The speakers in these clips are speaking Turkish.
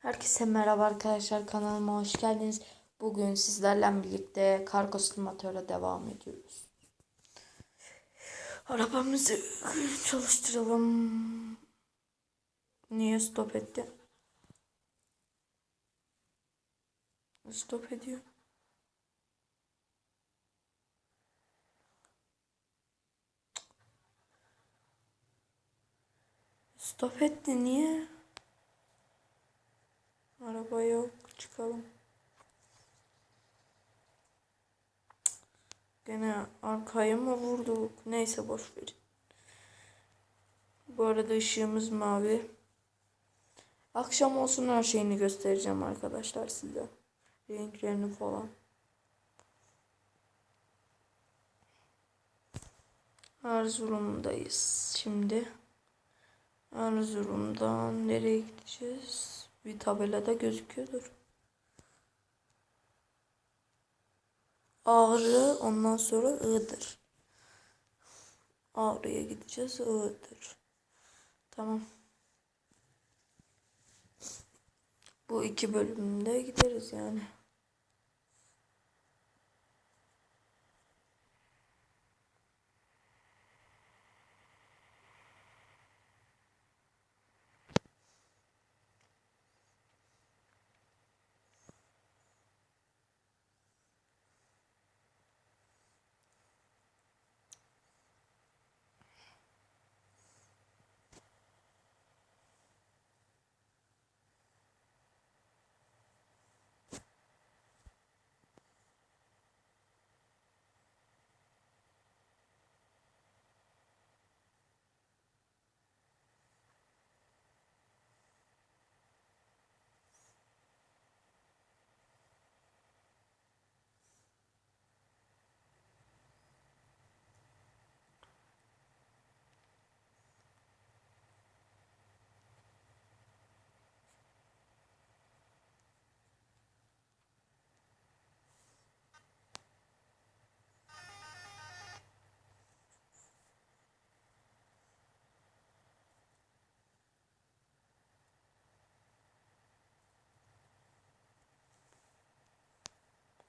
Herkese merhaba arkadaşlar kanalıma hoş geldiniz. Bugün sizlerle birlikte kargo simülatöre devam ediyoruz. Arabamızı çalıştıralım. Niye stop etti? Stop ediyor. Stop etti niye? Araba yok. Çıkalım. Gene arkaya mı vurduk? Neyse boş verin. Bu arada ışığımız mavi. Akşam olsun her şeyini göstereceğim arkadaşlar size. Renklerini falan. Erzurum'dayız şimdi. Erzurum'dan nereye gideceğiz? Bir tabelada gözüküyordur. Ağrı ondan sonra Iğdır. Ağrı'ya gideceğiz Iğdır. Tamam. Bu iki bölümde gideriz yani.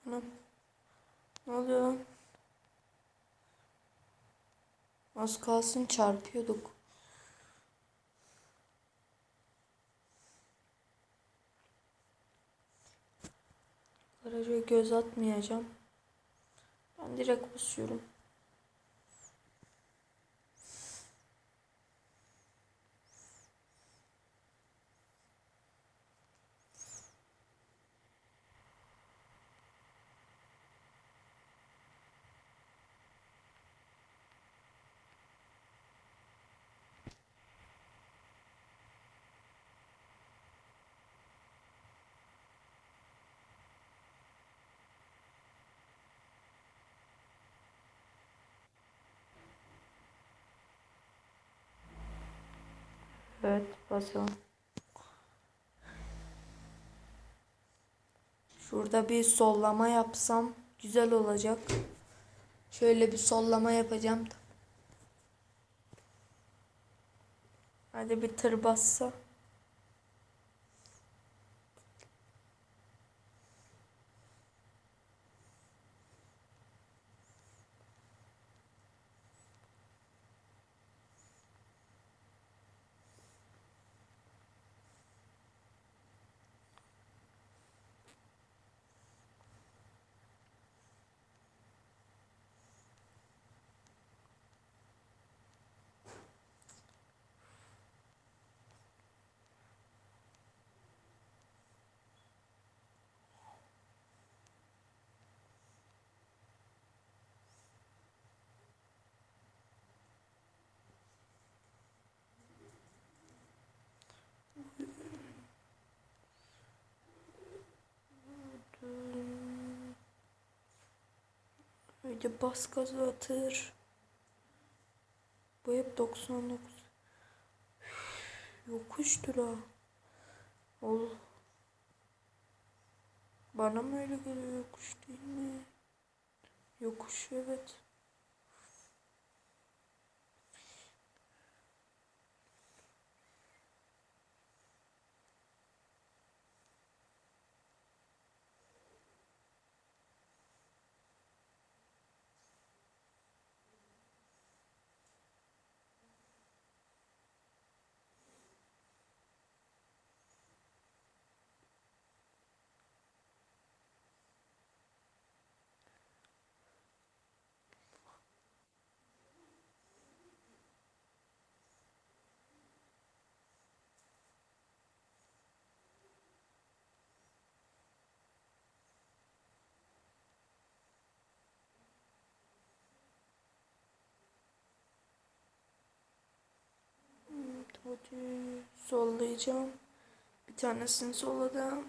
Anam. Ne oluyor lan? Az kalsın çarpıyorduk. Garaja göz atmayacağım. Ben direkt basıyorum. Evet basalım. Şurada bir sollama yapsam güzel olacak. Şöyle bir sollama yapacağım. Hadi bir tır bassa. Öyle bas gazı atır. Bu hep 99. Yokuştur ha. Ol. Bana mı öyle geliyor yokuş değil mi? Yokuş evet. Hadi sollayacağım. Bir tanesini solladım.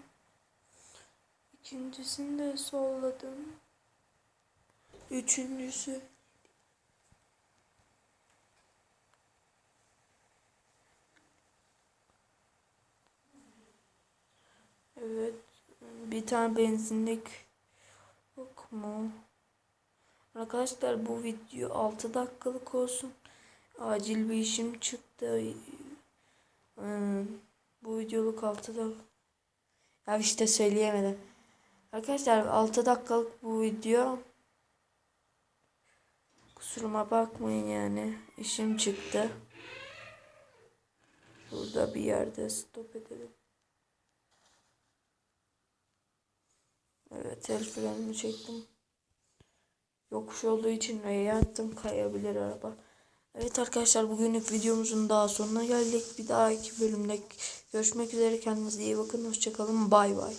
İkincisini de solladım. Üçüncüsü. Evet. Bir tane benzinlik yok mu? Arkadaşlar bu video 6 dakikalık olsun. Acil bir işim çıktı. Hmm, bu videoluk 6 dakika. Ya işte söyleyemedim. Arkadaşlar 6 dakikalık bu video. Kusuruma bakmayın yani. İşim çıktı. Burada bir yerde stop edelim. Evet el frenini çektim. Yokuş olduğu için R'ye attım kayabilir araba. Evet arkadaşlar bugünlük videomuzun daha sonuna geldik. Bir dahaki bölümde görüşmek üzere. Kendinize iyi bakın. Hoşçakalın. Bay bay.